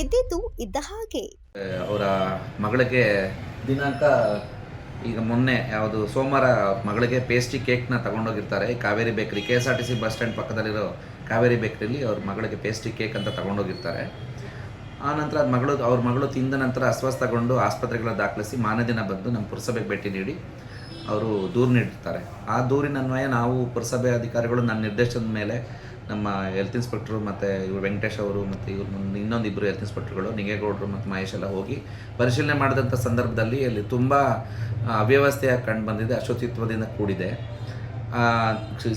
ಇದ್ದಿದ್ದು ಇದ್ದ ಹಾಗೆ. ಅವರ ಮಗಳಿಗೆ ದಿನಾಂಕ ಈಗ ಮೊನ್ನೆ ಯಾವುದು ಸೋಮವಾರ ಮಗಳಿಗೆ ಪೇಸ್ಟ್ರಿ ಕೇಕ್ನ ತಗೊಂಡೋಗಿರ್ತಾರೆ. Kaveri bakery K S R T C bus stand ಪಕ್ಕದಲ್ಲಿರೋ ಕಾವೇರಿ ಬೇಕ್ರಿಲಿ ಅವ್ರ ಮಗಳಿಗೆ ಪೇಸ್ಟ್ರಿ ಕೇಕ್ ಅಂತ ತಗೊಂಡೋಗಿರ್ತಾರೆ. ಆ ನಂತರ ಅದ್ ಮಗಳು, ಅವ್ರ ಮಗಳು ತಿಂದ ನಂತರ ಅಸ್ವಸ್ಥಗೊಂಡು ಆಸ್ಪತ್ರೆಗಳ ದಾಖಲಿಸಿ ಮಾನೇ ದಿನ ಬಂದು ನಮ್ಮ ಪುರಸಭೆಗೆ ಭೇಟಿ ನೀಡಿ ಅವರು ದೂರು ನೀಡಿರ್ತಾರೆ. ಆ ದೂರಿನ ಅನ್ವಯ ನಾವು ಪುರಸಭೆ ಅಧಿಕಾರಿಗಳು ನನ್ನ ನಿರ್ದೇಶನದ ಮೇಲೆ ನಮ್ಮ ಹೆಲ್ತ್ ಇನ್ಸ್ಪೆಕ್ಟ್ರು ಮತ್ತು ಇವರು ವೆಂಕಟೇಶ್ ಅವರು ಮತ್ತು ಇವ್ರ ಮುಂದೆ ಇನ್ನೊಂದು ಇಬ್ಬರು ಹೆಲ್ತ್ ಇನ್ಸ್ಪೆಕ್ಟ್ರುಗಳು ನಿಂಗೇಗೌಡರು ಮತ್ತು ಮಹೇಶ್ ಎಲ್ಲ ಹೋಗಿ ಪರಿಶೀಲನೆ ಮಾಡಿದಂಥ ಸಂದರ್ಭದಲ್ಲಿ ಅಲ್ಲಿ ತುಂಬ ಅವ್ಯವಸ್ಥೆಯಾಗಿ ಕಂಡು ಬಂದಿದೆ, ಅಶುಚಿತ್ವದಿಂದ ಕೂಡಿದೆ.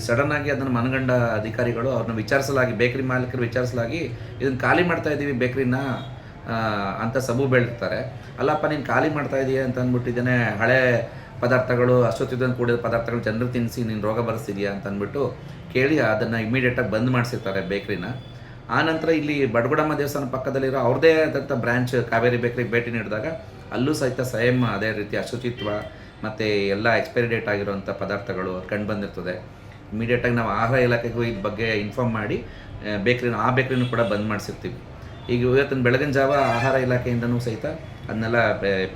ಸಡನ್ನಾಗಿ ಅದನ್ನು ಮನಗಂಡ ಅಧಿಕಾರಿಗಳು ಅವ್ರನ್ನ ವಿಚಾರಿಸಲಾಗಿ, ಬೇಕ್ರಿ ಮಾಲೀಕರು ವಿಚಾರಿಸಲಾಗಿ ಇದನ್ನು ಖಾಲಿ ಮಾಡ್ತಾ ಇದ್ದೀವಿ ಬೇಕ್ರಿನ ಅಂತ ಸಬು ಬೆಳಿರ್ತಾರೆ ಅಲ್ಲಪ್ಪ ನೀನು ಖಾಲಿ ಮಾಡ್ತಾ ಇದೀಯ ಅಂತ ಅಂದ್ಬಿಟ್ಟಿದ್ದೇನೆ, ಹಳೆ ಪದಾರ್ಥಗಳು ಅಶುಚಿತ್ವದಿಂದ ಕೂಡಿದ ಪದಾರ್ಥಗಳು ಜನರು ತಿನ್ನಿಸಿ ನೀನು ರೋಗ ಬರ್ತಿದೀಯ ಅಂತ ಅಂದ್ಬಿಟ್ಟು ಕೇಳಿ ಅದನ್ನು ಇಮಿಡಿಯೇಟಾಗಿ ಬಂದ್ ಮಾಡಿಸಿರ್ತಾರೆ ಬೇಕ್ರಿನ ಆನಂತರ ನಂತರ ಇಲ್ಲಿ ಬಡಗುಡಮ್ಮ ದೇವಸ್ಥಾನ ಪಕ್ಕದಲ್ಲಿರೋ ಅವ್ರದ್ದೇ ಆದಂಥ ಬ್ರ್ಯಾಂಚ್ ಕಾವೇರಿ ಬೇಕ್ರಿಗೆ ಭೇಟಿ ನೀಡಿದಾಗ ಅಲ್ಲೂ ಸಹಿತ ಸೇಮ್ ಅದೇ ರೀತಿ ಅಶುಚಿತ್ವ ಮತ್ತು ಎಲ್ಲ ಎಕ್ಸ್ಪೈರಿ ಡೇಟ್ ಆಗಿರುವಂಥ ಪದಾರ್ಥಗಳು ಕಂಡು ಬಂದಿರ್ತದೆ. ಇಮಿಡಿಯೇಟಾಗಿ ನಾವು ಆಹಾರ ಇಲಾಖೆಗೂ ಇದ್ರ ಬಗ್ಗೆ ಇನ್ಫಾರ್ಮ್ ಮಾಡಿ ಬೇಕ್ರಿನ ಆ ಬೇಕ್ರಿನೂ ಕೂಡ ಬಂದ್ ಮಾಡಿಸಿರ್ತೀವಿ. ಈಗ ಇವತ್ತಿನ ಬೆಳಗಿನ ಜಾವ ಆಹಾರ ಇಲಾಖೆಯಿಂದನೂ ಸಹಿತ ಅದನ್ನೆಲ್ಲ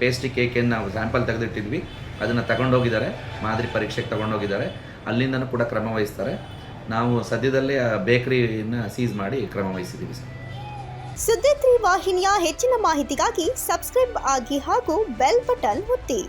ಪೇಸ್ಟ್ರಿ ಕೇಕನ್ನು ನಾವು ಸ್ಯಾಂಪಲ್ ತೆಗೆದಿಟ್ಟಿದ್ವಿ, ಅದನ್ನು ತಗೊಂಡೋಗಿದ್ದಾರೆ, ಮಾದರಿ ಪರೀಕ್ಷೆಗೆ ತಗೊಂಡೋಗಿದ್ದಾರೆ. ಅಲ್ಲಿಂದನೂ ಕೂಡ ಕ್ರಮ ವಹಿಸ್ತಾರೆ. ನಾವು ಸದ್ಯದಲ್ಲೇ ಆ ಬೇಕರಿನ ಸೀಸ್ ಮಾಡಿ ಕ್ರಮ ವಹಿಸಿದ್ದೀವಿ ಸರ್. ಸುದ್ದಿ ವಾಹಿನಿಯ ಹೆಚ್ಚಿನ ಮಾಹಿತಿಗಾಗಿ ಸಬ್ಸ್ಕ್ರೈಬ್ ಆಗಿ ಹಾಗೂ ಬೆಲ್ ಬಟನ್ ಒತ್ತಿ.